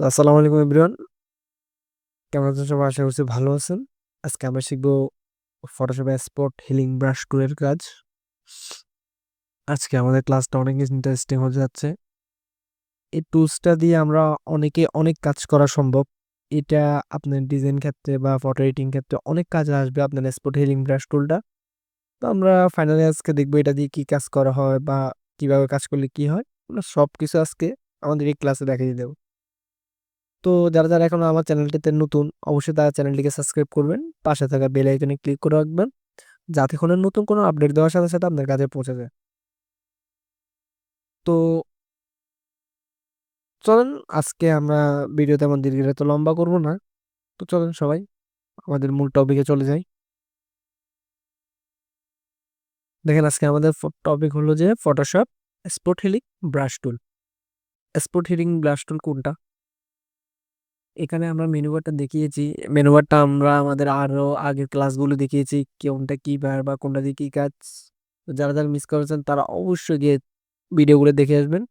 তো আসসালামু আলাইকুম এভরিওয়ান। কেমন আছেন সবাই? আশা করছি ভালো আছেন। আজকে আমরা শিখব ফটোশপ স্পট হিলিং ব্রাশ টুলের কাজ। আজকে আমাদের ক্লাসটা অনেক ইন্টারেস্টিং হয়ে যাচ্ছে। এই টুলসটা দিয়ে আমরা অনেকে অনেক কাজ করা সম্ভব। এটা আপনার ডিজাইন ক্ষেত্রে বা ফটো এডিটিং ক্ষেত্রে অনেক কাজে আসবে আপনার স্পট হিলিং ব্রাশ টুলটা তো আমরা ফাইনালি আজকে দেখব এটা দিয়ে কি কাজ করা হয় বা কীভাবে কাজ করলে কি হয়। আমরা সব কিছু আজকে আমাদের এই ক্লাসে দেখিয়ে দেবো। তো যারা যারা এখনও আমার চ্যানেলটিতে নতুন, অবশ্যই তারা চ্যানেলটিকে সাবস্ক্রাইব করবেন। পাশে থাকা বেল আইকনে ক্লিক করে রাখবেন, যাতে কোনো নতুন কোনো আপডেট দেওয়ার সাথে সাথে আপনার কাছে পৌঁছে যায়। তো চলেন, আজকে আমরা ভিডিও তেমন দীর্ঘ তো লম্বা করব না। তো চলেন সবাই, আমাদের মূল টপিকে চলে যাই। দেখেন, আজকে আমাদের টপিক হলো যে Photoshop spot healing brush tool spot healing brush tool কোনটা? এখানে আমরা মেনু বারটা দেখিয়েছি। মেনু বারটা আমরা আমাদের আরও আগের ক্লাসগুলো দেখিয়েছি কোনটা কী বার বা কোনটা দিয়ে কী কাজ। যারা যারা মিস করেছেন, তারা অবশ্যই গিয়ে ভিডিওগুলো দেখে আসবেন।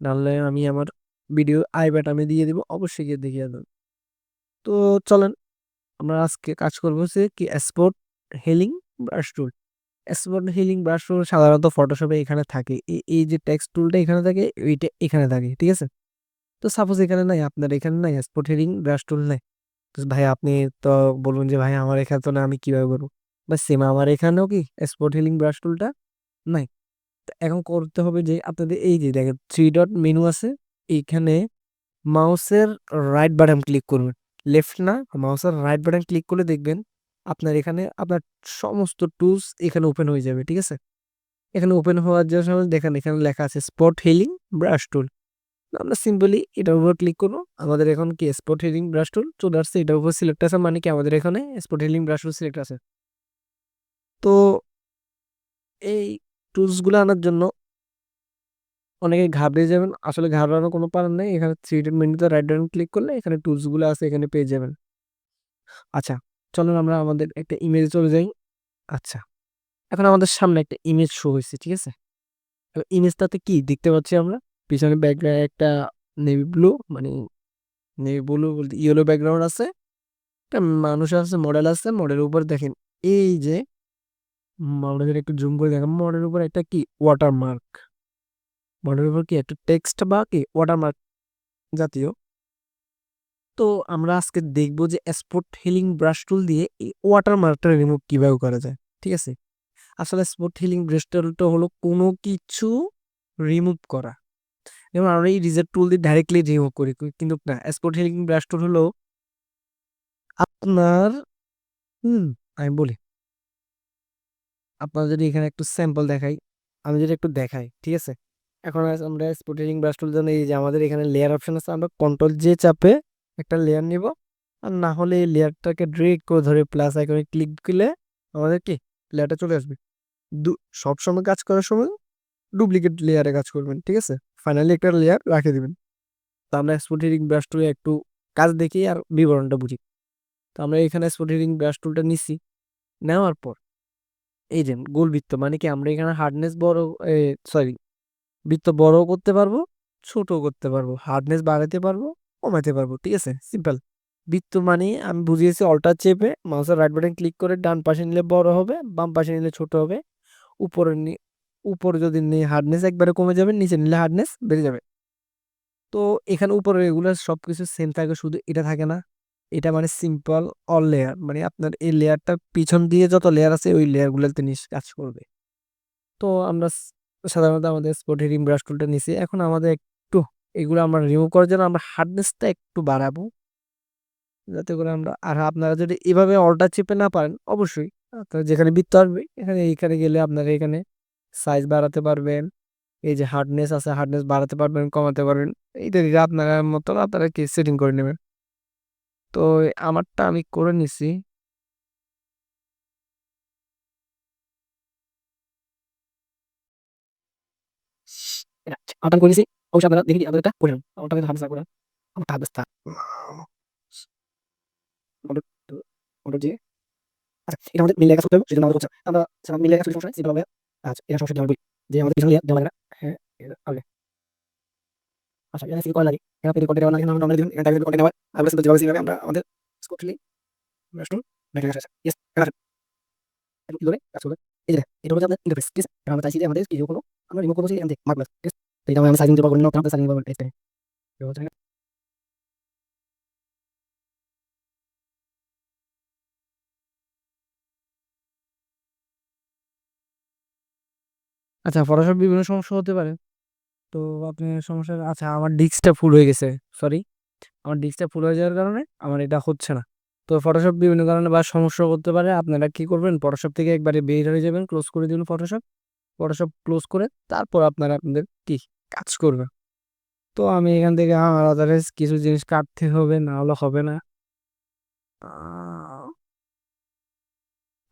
নাহলে আমি আমার ভিডিও আই আমি দিয়ে দেবো, অবশ্যই গিয়ে দেখে আসবেন। তো চলেন, আমরা আজকে কাজ করব হচ্ছে কি spot healing brush tool spot healing brush tool সাধারণত ফটোশপে এখানে থাকে। এই যে টেক্সট টুলটা এখানে থাকে, এইটা এখানে থাকে, ঠিক আছে? তো সাপোজ এখানে নাই, আপনার এখানে নাই স্পট হেডিং ব্রাশ টুল নাই। ভাই আপনি তো বলুন যে, ভাই, আমার এখানে তো না, আমি কীভাবে করব? বা সেম আমার এখানেও কি স্পট হিলিং ব্রাশ টুলটা নাই? এখন করতে হবে যে, আপনাদের এই যে, দেখেন থ্রি ডট মেনু আছে এইখানে মাউসের রাইট বাটন ক্লিক করবেন। লেফট না, মাউসের রাইট বাটন ক্লিক করে দেখবেন আপনার এখানে, আপনার সমস্ত টুলস এখানে ওপেন হয়ে যাবে, ঠিক আছে? এখানে ওপেন হওয়ার জন্য, দেখেন, এখানে লেখা আছে স্পট হিলিং ব্রাশ টুল আমরা সিম্পলি এটার উপর ক্লিক করব। আমাদের এখন কি স্পট হিলিং ব্রাশ টুল চলে আসছে এটার উপর সিলেক্ট আছে মানে কি আমাদের এখানে spot healing brush tool select আছে। তো এই টুলসগুলো আনার জন্য অনেকে ঘাবড়ে যাবেন, আসলে ঘাবড়ানোর কোনো কারণ নেই। এখানে থ্রি মেনুতে রাইট ডাউন ক্লিক করলে এখানে টুলসগুলো আছে, এখানে পেয়ে যাবেন। আচ্ছা চলুন আমরা আমাদের একটা ইমেজে চলে যাই। আচ্ছা এখন আমাদের সামনে একটা ইমেজ শো হয়েছে, ঠিক আছে? ইমেজটাতে কি দেখতে পাচ্ছি আমরা? পিছনে ব্যাকগ্রাউন্ড একটা নেভি ব্লু মানে নেভি ব্লু বলতে ইয়েলো ব্যাকগ্রাউন্ড আছে, একটা মানুষ আছে মডেল আছে মডেলের উপর দেখেন এই যে মডেলের একটু জুম করে দেখেন মডেলের উপর একটা কি ওয়াটারমার্ক মডেলের উপর কি একটা টেক্সট বা কি ওয়াটারমার্ক জাতীয়। তো আমরা আজকে দেখব যে স্পট হিলিং ব্রাশ টুল দিয়ে এই ওয়াটারমার্কটা রিমুভ কীভাবে করা যায়, ঠিক আছে? আসলে স্পট হিলিং ব্রাশ টুলটা হলো কোনো কিছু রিমুভ করা। যেমন আমরা এই রিজেক্ট টুল দিয়ে ডাইরেক্টলি রিমুভ করি। কিন্তু না স্পট হিলিং ব্রাশ টুল হলো আপনার, হুম, আমি বলি। আপনার যদি এখানে একটু স্যাম্পল দেখাই, আমি যদি একটু দেখাই, ঠিক আছে? এখন আমরা হিলিং ব্রাশ টুল জন্য এই যে আমাদের এখানে লেয়ার অপশন আছে, আমরা কন্ট্রোল যে চাপে একটা লেয়ার নিব। আর না হলে এই লেয়ারটাকে ড্রেক করে ধরে প্লাস আইকনে ক্লিক করলে আমাদের কি? লেয়ারটা চলে আসবে। দু, সবসময় কাজ করার সময় ডুপ্লিকেট লেয়ারে কাজ করবেন, ঠিক আছে? ফাইনালি একটা লেয়ার রাখে দেবেন। তো আমরা স্পোর্টিং ব্রাশ টুলে একটু কাজ দেখি আর বিবরণটা বুঝি। তো আমরা এখানে স্পোর্টিং ব্রাশ টুলটা নিছি। নেওয়ার পর, এই যে গোল বৃত্ত মানে কি আমরা এখানে হার্ডনেস বড় সরি বৃত্ত বড়ও করতে পারব, ছোটও করতে পারব। হার্ডনেস বাড়াতে পারব কমাতে পারব, ঠিক আছে? সিম্পল বৃত্ত মানে আমি বুঝিয়েছি অল্টার চেপে মাউসের রাইট বাটন ক্লিক করে ডান পাশে নিলে বড় হবে, বাম পাশে নিলে ছোট হবে, উপরে উপরে যদি নিয়ে হার্ডনেস একবারে কমে যাবে, নিচে নিলে হার্ডনেস বেড়ে যাবে। তো এখানে উপরে এগুলো সব কিছু সেম থাকে, শুধু এটা থাকে না। এটা মানে সিম্পল অল লেয়ার মানে আপনার এই লেয়ারটা পিছন দিয়ে যত লেয়ার আছে, ওই লেয়ারগুলোতে নিয়ে কাজ করবে। তো আমরা সাধারণত আমাদের স্পট হিটিং ব্রাশ টুলটা নিছি। এখন আমাদের একটু এগুলো আমরা রিমুভ করার জন্য আমরা হার্ডনেসটা একটু বাড়াবো। যাতে করে আমরা, আর আপনারা যদি এভাবে অল্টার চেপে না পারেন, অবশ্যই আপনারা যেখানে বৃত্ত আসবে, এখানে, এইখানে গেলে আপনারা এখানে সাইজ বাড়াতে পারবেন, এই যে হার্ডনেস আছে হার্ডনেস বাড়াতে পারবেন, কমাতে পারবেন দিকে আপনার মতন আপনারা কি সেটিং করে নেবেন। তো আমারটা আমি করে নিছি। অবশ্যই করে যে আচ্ছা আমাদের মিল বলছে আমরা মিল সমস্যা আচ্ছা এটা সমস্যা দেওয়া যে আমাদের পিছনে দেওয়া লাগে হ্যাঁ আচ্ছা এখানে সিল লাগে। এখানে আপনি কন্টেন্ট লাগে, আমরা দিবেন এটা কন্টেন্ট হয় আর বলেছেন যেভাবে আমরা আমাদের ইন্টারফেস ঠিক আছে? আমরা চাইছি যে আমাদের কিছু কোনো আমরা করব এখান থেকে মার্ক ঠিক আছে? আমরা সাইজিং দিতে পারব না আমরা সাইজিং আচ্ছা ফটোশপ বিভিন্ন সমস্যা হতে পারে। তো আপনার সমস্যা আচ্ছা আমার ডিস্কটা ফুল হয়ে গেছে, সরি। আমার ডিস্কটা ফুল হয়ে যাওয়ার কারণে আমার এটা হচ্ছে না। তো ফটোশপ বিভিন্ন কারণে বা সমস্যা করতে পারে, আপনারা কি করবেন? ফটোশপ থেকে একবারে বের হয়ে যাবেন, ক্লোজ করে দিবেন ফটোশপ। ফটোশপ ক্লোজ করে তারপর আপনারা আপনাদের কি কাজ করবেন তো আমি এখান থেকে আমার আদারওয়াইজ কিছু জিনিস কাটতে হবে, না হলে হবে না।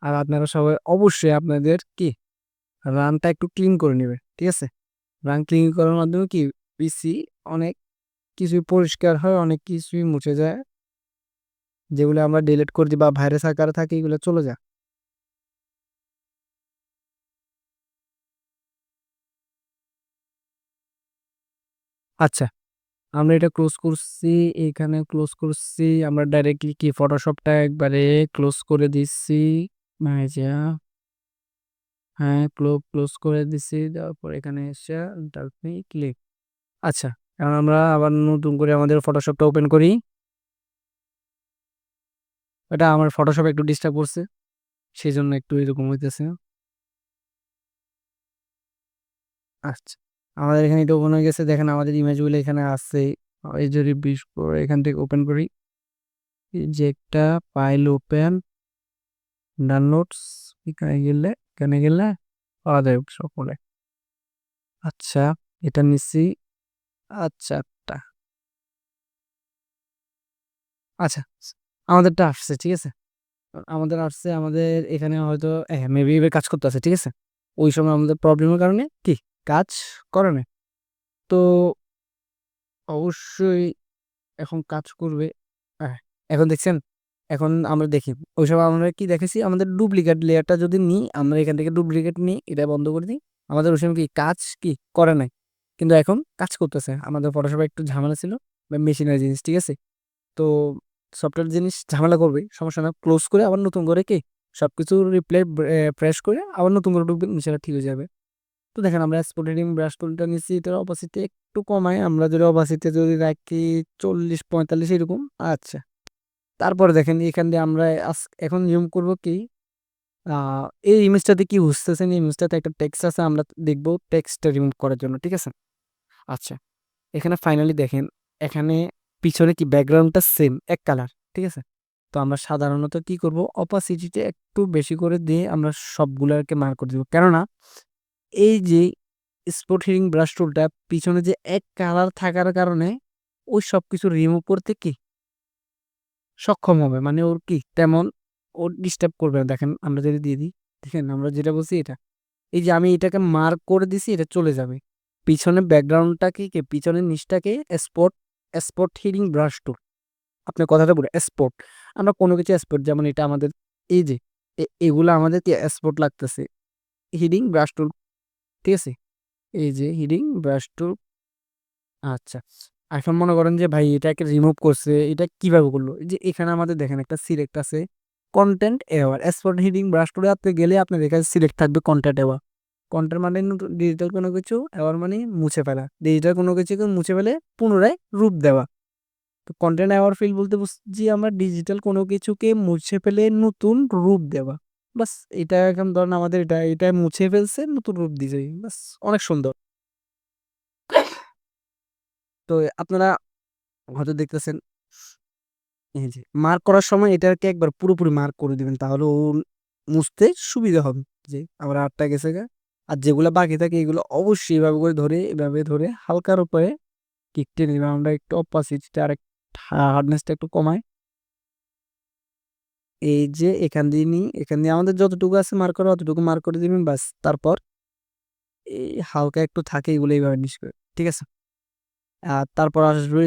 আর আপনারা সবাই অবশ্যই আপনাদের কি রানটা একটু ক্লিন করে নেবে, ঠিক আছে? রান ক্লিন করার মাধ্যমে কি পিসি অনেক কিছুই পরিষ্কার হয়, অনেক কিছুই মুছে যায়। যেগুলো আমরা ডিলিট করে দিই বা ভাইরাস আকারে থাকে, এগুলো চলে যায়। আচ্ছা আমরা এটা ক্লোজ করছি, এখানে ক্লোজ করছি, আমরা ডাইরেক্টলি কি ফটোশপটা একবারে ক্লোজ করে দিচ্ছি। যা হ্যাঁ ক্লোজ ক্লোজ করে দিছি। তারপর এখানে এসে ডালফি ক্লিক আচ্ছা এখন আমরা আবার নতুন করে আমাদের ফটোশপটা ওপেন করি। এটা আমার ফটোশপ একটু ডিস্টার্ব করছে সেই জন্য একটু এরকম হইতেছে। আচ্ছা আমাদের এখানে এটা ওপেন হয়ে গেছে। দেখেন আমাদের ইমেজগুলো এখানে আছে। এই যদি বিশ করে এখান থেকে ওপেন করি। যে একটা ফাইল ওপেন ডাউনলোডস এখানে গেলে এখানে গেলে পাওয়া যায় সকলে। আচ্ছা এটা নিচ্ছি আচ্ছা একটা আচ্ছা আমাদেরটা আসছে, ঠিক আছে? আমাদের আসছে, আমাদের এখানে হয়তো হ্যাঁ মেবি এবার কাজ করতে আছে, ঠিক আছে? ওই সময় আমাদের প্রবলেমের কারণে কি? কাজ করে না তো অবশ্যই এখন কাজ করবে। এখন দেখছেন? এখন আমরা দেখি। ওই সময় আমরা কি দেখেছি? আমাদের ডুপ্লিকেট লেয়ারটা যদি নিই, আমরা এখান থেকে ডুপ্লিকেট নিই, এটা বন্ধ করে দিই। আমাদের ওই সময় কি কাজ কি? করে নাই। কিন্তু এখন কাজ করতেছে। আমাদের ফটোশপে একটু ঝামেলা ছিল, বা মেশিনের জিনিস, ঠিক আছে? তো সফটওয়্যার জিনিস ঝামেলা করবে সমস্যা না। ক্লোজ করে আবার নতুন করে কি? সব কিছু রিপ্লাই প্রেস করে আবার নতুন করে ঢুকবেন সেটা ঠিক হয়ে যাবে। তো দেখেন, আমরা স্পোর্টিং ব্রাশ টুলটা নিচ্ছি এটার অপাসিটি একটু কমাই আমরা যদি অপাসিটি যদি রাখি চল্লিশ, পঁয়তাল্লিশ, এরকম আচ্ছা। তারপরে দেখেন এখান দিয়ে আমরা এখন জুম করব কি? এই ইমেজটাতে কি বুঝতেছেন এই ইমেজটাতে একটা টেক্সট আছে, আমরা দেখব টেক্সটটা রিমুভ করার জন্য, ঠিক আছে? আচ্ছা এখানে ফাইনালি দেখেন, এখানে পিছনে কি ব্যাকগ্রাউন্ডটা সেম এক কালার ঠিক আছে? তো আমরা সাধারণত কি করব? অপাসিটিতে একটু বেশি করে দিয়ে আমরা সবগুলোকে মার করে দেবো। কেননা, এই যে স্পট হিরিং ব্রাশ টুলটা পিছনে যে এক কালার থাকার কারণে ওই সব কিছু রিমুভ করতে কি সক্ষম হবে। মানে ওর কি তেমন ওর ডিস্টার্ব করবে না। দেখেন, আমরা যদি দিয়ে দিই, দেখেন আমরা যেটা বলছি এটা। এই যে আমি এটাকে মার্ক করে দিছি, এটা চলে যাবে। পিছনে ব্যাকগ্রাউন্ডটাকে কে? পিছনের নিচটাকে spot spot healing brush tool আপনার কথাটা বলে স্পট আমরা কোনো কিছু স্পট যেমন এটা আমাদের, এই যে এগুলো আমাদের কি? স্পট লাগতেছে। হিডিং ব্রাশ টুল ঠিক আছে? এই যে হিডিং ব্রাশ টুল আচ্ছা। এখন মনে করেন যে, ভাই এটা এটাকে রিমুভ করছে, এটা কীভাবে করল? যে, এখানে আমাদের দেখেন একটা সিলেক্ট আছে কন্টেন্ট এওয়ার স্পট হিডিং ব্রাশ টুলে আপনি গেলে আপনার এখানে সিলেক্ট থাকবে কন্টেন্ট এওয়ার কন্টেন্ট মানে ডিজিটাল কোনো কিছু এওয়ার মানে মুছে ফেলা। ডিজিটাল কোনো কিছুকে মুছে ফেলে পুনরায় রূপ দেওয়া। তো কন্টেন্ট অ্যাওয়ার ফিল বলতে বুঝছি আমরা ডিজিটাল কোনো কিছুকে মুছে ফেলে নতুন রূপ দেওয়া। বাস এটা এখন ধরেন আমাদের এটা এটা মুছে ফেলছে, নতুন রূপ দিয়েছে বাস অনেক সুন্দর। তো আপনারা হয়তো দেখতেছেন যে মার্ক করার সময় এটাকে একবার পুরোপুরি মার্ক করে দিবেন, তাহলে ও মুছতে সুবিধা হবে। যে আমরা আটটা গেছে গা, আর যেগুলো বাকি থাকে এগুলো অবশ্যই এভাবে করে ধরে, এভাবে ধরে হালকার উপরে কিক টেনে আমরা একটু অপাসিটিটা আর হার্ডনেসটা একটু কমাই। এই যে এখান দিয়ে নিই, এখান দিয়ে আমাদের যতটুকু আছে মার্ক করা অতটুকু মার্ক করে দিবেন বাস তারপর এই হালকা একটু থাকে এগুলো এইভাবে নিস করে ঠিক আছে? তারপর আসবে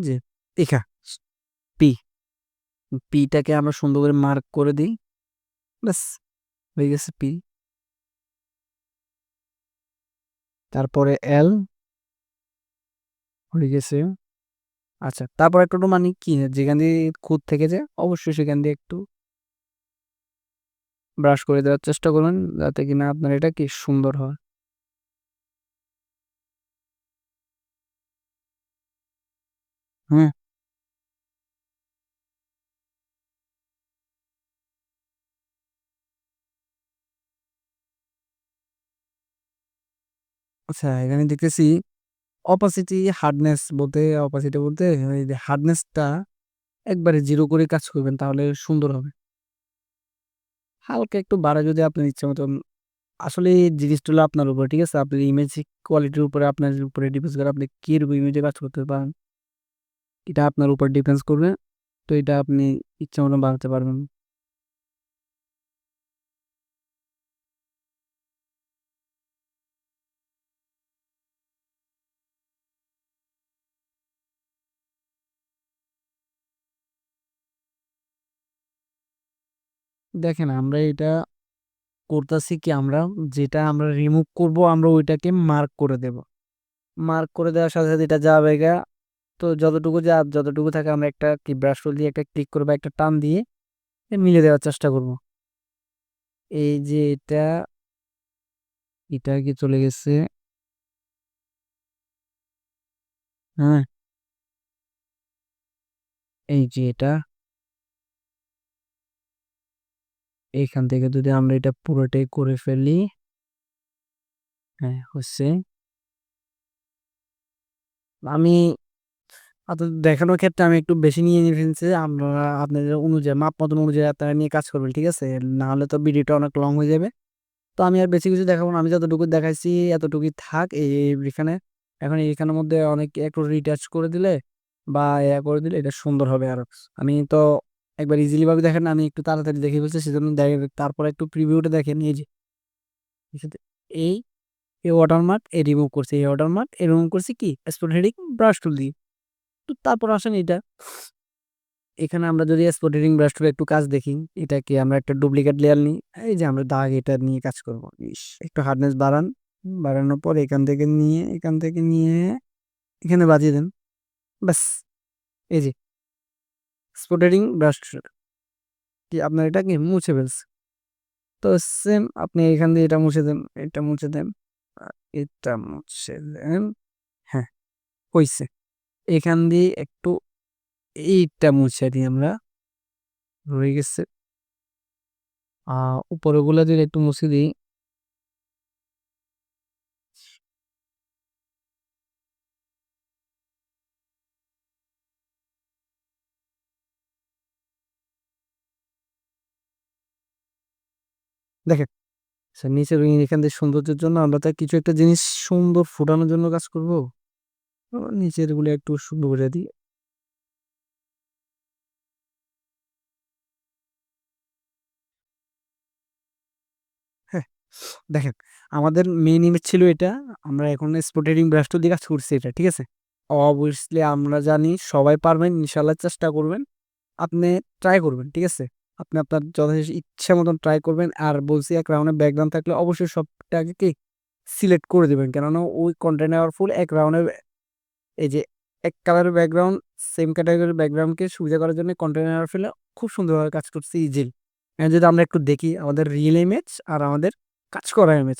যে এখা পি। পিটাকে আমরা সুন্দর করে মার্ক করে দিই। ব্যাস হয়ে গেছে পি। তারপরে এল। হয়ে গেছে। আচ্ছা, তারপর একটু মানে কি? যেখান দিয়ে খুঁত থেকে যায় অবশ্যই সেখান দিয়ে একটু ব্রাশ করে দেওয়ার চেষ্টা করবেন যাতে কিনা আপনার এটা কি সুন্দর হয়। হুম। আচ্ছা, এখানে দেখতেছি opacity হার্ডনেস বলতে opacity বলতে ওই হার্ডনেসটা একবারে 0 করে কাজ করবেন তাহলে সুন্দর হবে। হালকা একটু বাড়ায় যদি আপনার ইচ্ছা মতন আসলে জিনিসটা আপনার উপরে, ঠিক আছে? আপনার ইমেজ কোয়ালিটির উপরে আপনার উপরে ডিপেন্ডস করে আপনি কীরকম ইমেজে কাজ করতে পারেন। এটা আপনার উপর ডিপেন্ডস করবে। তো এটা আপনি ইচ্ছা মতন বাড়াতে পারবেন। দেখেন আমরা এটা করতেছি কি আমরা যেটা আমরা রিমুভ করব আমরা ওইটাকে মার্ক করে দেব। মার্ক করে দেওয়ার সাথে, সাথে এটা যাবেগা। তো যতটুকু যা যতটুকু থাকে আমরা একটা কি ব্রাশ টুল দিয়ে একটা ক্লিক করে বা একটা টান দিয়ে মিলে দেওয়ার চেষ্টা করব। এই যে এটা এটা কি চলে গেছে। হ্যাঁ। এই যে এটা এইখান থেকে যদি আমরা এটা পুরোটাই করে ফেলি হ্যাঁ, হচ্ছে। আমি দেখানোর ক্ষেত্রে আমি একটু বেশি নিয়ে ফেলছি। আপনারা আপনাদের অনুযায়ী মাপ মতন অনুযায়ী আপনারা নিয়ে কাজ করবেন, ঠিক আছে? নাহলে তো ভিডিওটা অনেক লং হয়ে যাবে। তো আমি আর বেশি কিছু দেখাবো না। আমি যতটুকু দেখাইছি এতটুকুই থাক এই এখানে। এখন এইখানের মধ্যে অনেক একটু রিটাচ করে দিলে বা ইয়া করে দিলে এটা সুন্দর হবে আরও। আমি তো একবার ইজিলি ভাবে দেখেন আমি একটু তাড়াতাড়ি দেখিয়ে ফেলছি সেজন্য দেখেন তারপরে একটু প্রিভিউটা দেখেন এই যে এই এই ওয়াটারমার্ক এ রিমুভ করছি। এই ওয়াটারমার্ক এ রিমুভ করছি কি স্পট হেডিং ব্রাশ টুল দিয়ে। তো তারপর আসেন এটা এখানে আমরা যদি স্পট ব্রাশ একটু কাজ দেখি এটাকে আমরা একটা ডুপ্লিকেট লেয়ার নিই। এই যে আমরা দাগ এটা নিয়ে কাজ করব। একটু হার্ডনেস বাড়ান। বাড়ানোর পর এখান থেকে নিয়ে এখান থেকে নিয়ে এখানে বাজিয়ে দেন। ব্যাস! এই যে স্পট হেডিং ব্রাশ কি আপনার এটা কি মুছে ফেলছে। তো সেম আপনি এখান দিয়ে এটা মুছে দেন, এটা মুছে দেন, এটা মুছে দেন। হ্যাঁ, হইছে। এখান দিয়ে একটু এইটা মুছে দিই আমরা। রয়ে গেছে। উপরে গুলা যদি একটু মুছে দিই। দেখেন, আচ্ছা নিচের এখান দিয়ে সৌন্দর্যের জন্য আমরা তো কিছু একটা জিনিস সুন্দর ফুটানোর জন্য কাজ করব। নিচেরগুলো একটু সুন্দর করে দিই। হ্যাঁ, দেখেন আমাদের মেইন ইমেজ ছিল এটা। আমরা এখন স্পট হেডিং ব্রাশ টুল দিয়ে কাজ করছি এটা, ঠিক আছে? অবভিয়াসলি আমরা জানি সবাই পারবেন। ইনশাল্লাহ চেষ্টা করবেন। আপনি ট্রাই করবেন, ঠিক আছে? আপনি আপনার যথেষ্ট ইচ্ছা মতন ট্রাই করবেন। আর বলছি এক রাউন্ডে ব্যাকগ্রাউন্ড থাকলে অবশ্যই সবটাকে কি সিলেক্ট করে দিবেন। কেননা ওই কনটেন্ট নেওয়ার ফুল এক রাউন্ডে এই যে এক কালারের ব্যাকগ্রাউন্ড সেম ক্যাটাগরির ব্যাকগ্রাউন্ডকে সুবিধা করার জন্য কনটেন্ট নেওয়ার ফলে খুব সুন্দরভাবে কাজ করছে ইজিলি। যদি আমরা একটু দেখি আমাদের রিয়েল ইমেজ আর আমাদের কাজ করা ইমেজ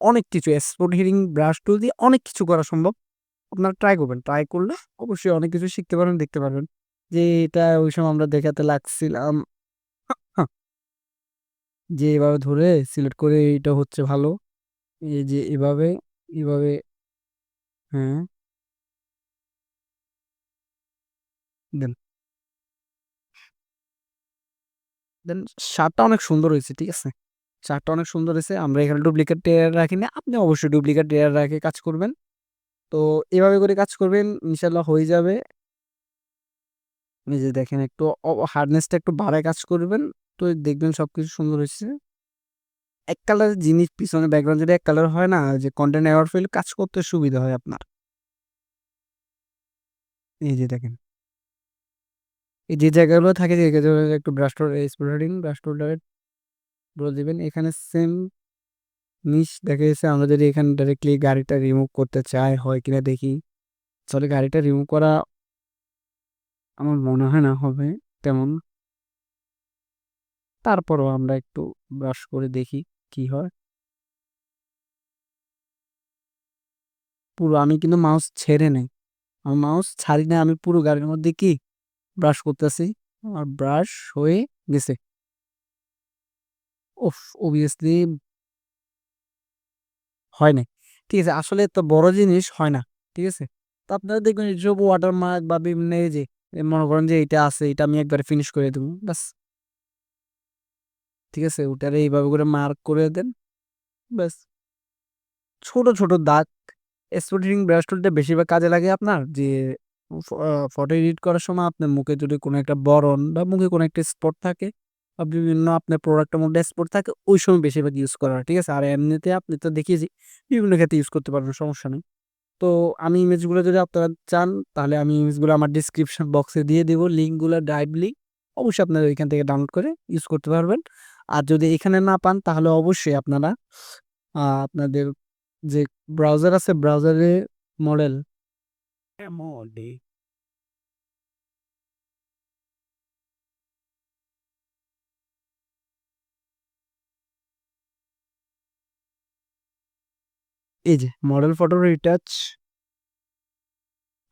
অনেক কিছু স্পট হিরিং ব্রাশ টুল দিয়ে অনেক কিছু করা সম্ভব। আপনারা ট্রাই করবেন। ট্রাই করলে অবশ্যই অনেক কিছু শিখতে পারবেন, দেখতে পারবেন। যে এটা ওই সময় আমরা দেখাতে লাগছিলাম। যে এভাবে ধরে সিলেক্ট করে এটা হচ্ছে ভালো। এই যে এভাবে, এভাবে হ্যাঁ। দেন। দেন শার্টটা অনেক সুন্দর হয়েছে, ঠিক আছে? শার্টটা অনেক সুন্দর হয়েছে। আমরা এখানে ডুপ্লিকেট লেয়ার রাখি না। আপনি অবশ্যই ডুপ্লিকেট লেয়ার রেখে কাজ করবেন। তো এভাবে করে কাজ করবেন ইনশাআল্লাহ হয়ে যাবে। এই যে দেখেন একটু হার্ডনেসটা একটু বাড়ায় কাজ করবেন। তো দেখবেন সবকিছু সুন্দর হয়েছে। এক কালারের জিনিস পিছনে ব্যাকগ্রাউন্ড যদি এক কালার হয় না যে কনটেন্ট নেওয়ার ফলে কাজ করতে সুবিধা হয় আপনার। এই যে দেখেন। এই যে জায়গাগুলো থাকে যে একটু ব্রাশ টুল ব্রাশ টুলটা বলে দেবেন, এখানে সেম নিচ দেখা যাচ্ছে আমরা যদি এখানে ডাইরেক্টলি গাড়িটা রিমুভ করতে চাই, হয় কিনা দেখি। আসলে গাড়িটা রিমুভ করা আমার মনে হয় না হবে, তেমন। তারপরও আমরা একটু ব্রাশ করে দেখি কি হয়। পুরো আমি কিন্তু মাউস ছেড়ে নেই। আমি মাউস ছাড়ি না, আমি পুরো গাড়ির মধ্যে কি ব্রাশ করতেছি। আর ব্রাশ হয়ে গেছে। উফ! obviously হয় নাই। ঠিক আছে? আসলে এত বড় জিনিস হয় না। ঠিক আছে? তো আপনারা দেখবেন এসব ওয়াটারমার্ক বা বিভিন্ন এই যে মনে করেন যে এইটা আছে, এটা আমি একবারে ফিনিশ করে দেব। ব্যাস। ঠিক আছে? ওটারে এইভাবে করে মার্ক করে দেন। ব্যাস। ছোট, ছোট দাগ স্পট ব্রাশ টুলটা বেশিরভাগ কাজে লাগে আপনার যে ফটো এডিট করার সময় আপনার মুখে যদি কোনো একটা বরণ বা মুখে কোনো একটা স্পট থাকে, বা বিভিন্ন আপনার প্রোডাক্টের মধ্যে স্পট থাকে, ওই সময় বেশিরভাগ ইউজ করা ঠিক আছে? আর এমনিতে আপনি তো দেখিয়েছি বিভিন্ন ক্ষেত্রে ইউজ করতে পারবেন, সমস্যা নেই। তো আমি ইমেজগুলো যদি আপনারা চান, তাহলে আমি ইমেজগুলো আমার ডেসক্রিপশন বক্সে দিয়ে দেব। লিঙ্কগুলো ডাইরেক্ট লিঙ্ক অবশ্যই আপনারা ওইখান থেকে ডাউনলোড করে ইউজ করতে পারবেন। আর যদি এখানে না পান, তাহলে অবশ্যই আপনারা আপনাদের যে ব্রাউজার আছে ব্রাউজারে মডেল এমডি এই যে মডেল ফটো রিটাচ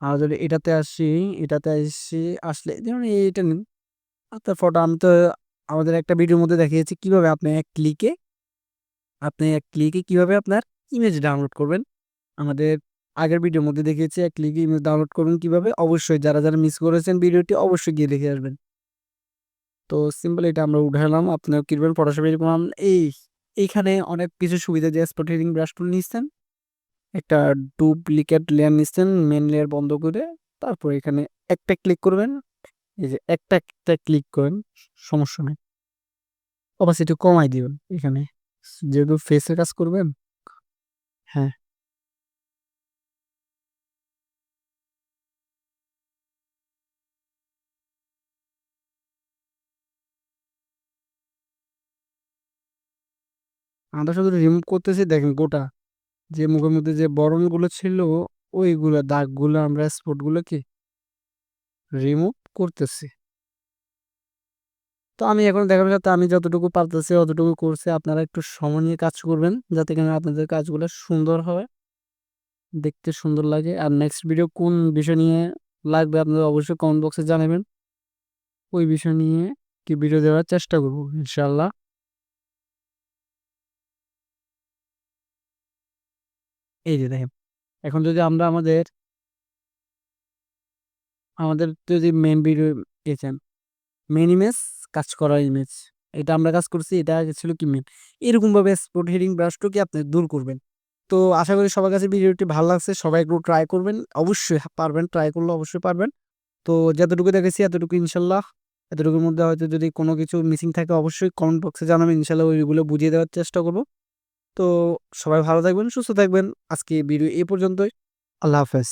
আর যদি এটাতে আসি, এটাতে আসি আসলে যেমন এইটা নিন। আপনার ফটো আমি তো আমাদের একটা ভিডিওর মধ্যে দেখিয়েছি কীভাবে আপনি এক ক্লিকে আপনি এক ক্লিকে কীভাবে আপনার ইমেজ ডাউনলোড করবেন। আমাদের আগের ভিডিওর মধ্যে দেখিয়েছি এক ক্লিকে ইমেজ ডাউনলোড করবেন কীভাবে। অবশ্যই যারা, যারা মিস করেছেন ভিডিওটি অবশ্যই গিয়ে দেখে আসবেন। তো সিম্পল এটা আমরা উঠালাম। আপনার কি করবেন ফটোশপ এরকম এই এইখানে অনেক কিছু সুবিধা যে স্পট হিটিং ব্রাশ টুল নিচ্ছেন। একটা ডুপ্লিকেট লেয়ার নিচ্ছেন মেন লেয়ার বন্ধ করে। তারপর এখানে একটা ক্লিক করবেন। এই যে একটা, একটা ক্লিক করেন সমস্যা নাই। অপাসিটি কমায় দিবেন এখানে। যেহেতু ফেসের কাজ করবেন হ্যাঁ। আমরা শুধু রিমুভ করতেছি, দেখেন গোটা। যে মুখের মধ্যে যে বরণগুলো ছিল, ওইগুলো, দাগগুলো, আমরা স্পটগুলো কি রিমুভ করতেছি। তো আমি এখন দেখানোর সাথে আমি যতটুকু পারতেছি, অতটুকু করছি। আপনারা একটু সময় নিয়ে কাজ করবেন, যাতে কিনা আপনাদের কাজগুলো সুন্দর হয়। দেখতে সুন্দর লাগে। আর নেক্সট ভিডিও কোন বিষয় নিয়ে লাগবে আপনারা অবশ্যই কমেন্ট বক্সে জানাবেন। ওই বিষয় নিয়ে কি ভিডিও দেওয়ার চেষ্টা করব, ইনশাআল্লাহ। এই যে দেখেন। এখন যদি আমরা আমাদের আমাদের যদি মেন ভিডিও পেয়েছেন। মেন ইমেজ কাজ করা ইমেজ। এটা আমরা কাজ করছি, এটা ছিল কি মেন এরকমভাবে স্পট হিটিং ব্রাশটুকে আপনি দূর করবেন। তো আশা করি সবার কাছে ভিডিওটি ভালো লাগছে। সবাই একটু ট্রাই করবেন। অবশ্যই পারবেন। ট্রাই করলে অবশ্যই পারবেন। তো যতটুকু দেখেছি এতটুকু ইনশাল্লাহ এতটুকুর মধ্যে হয়তো যদি কোনো কিছু মিসিং থাকে অবশ্যই কমেন্ট বক্সে জানাবেন। ইনশাল্লাহ ওইগুলো বুঝিয়ে দেওয়ার চেষ্টা করব। তো সবাই ভালো থাকবেন, সুস্থ থাকবেন। আজকে ভিডিও এ পর্যন্তই। আল্লাহ হাফেজ।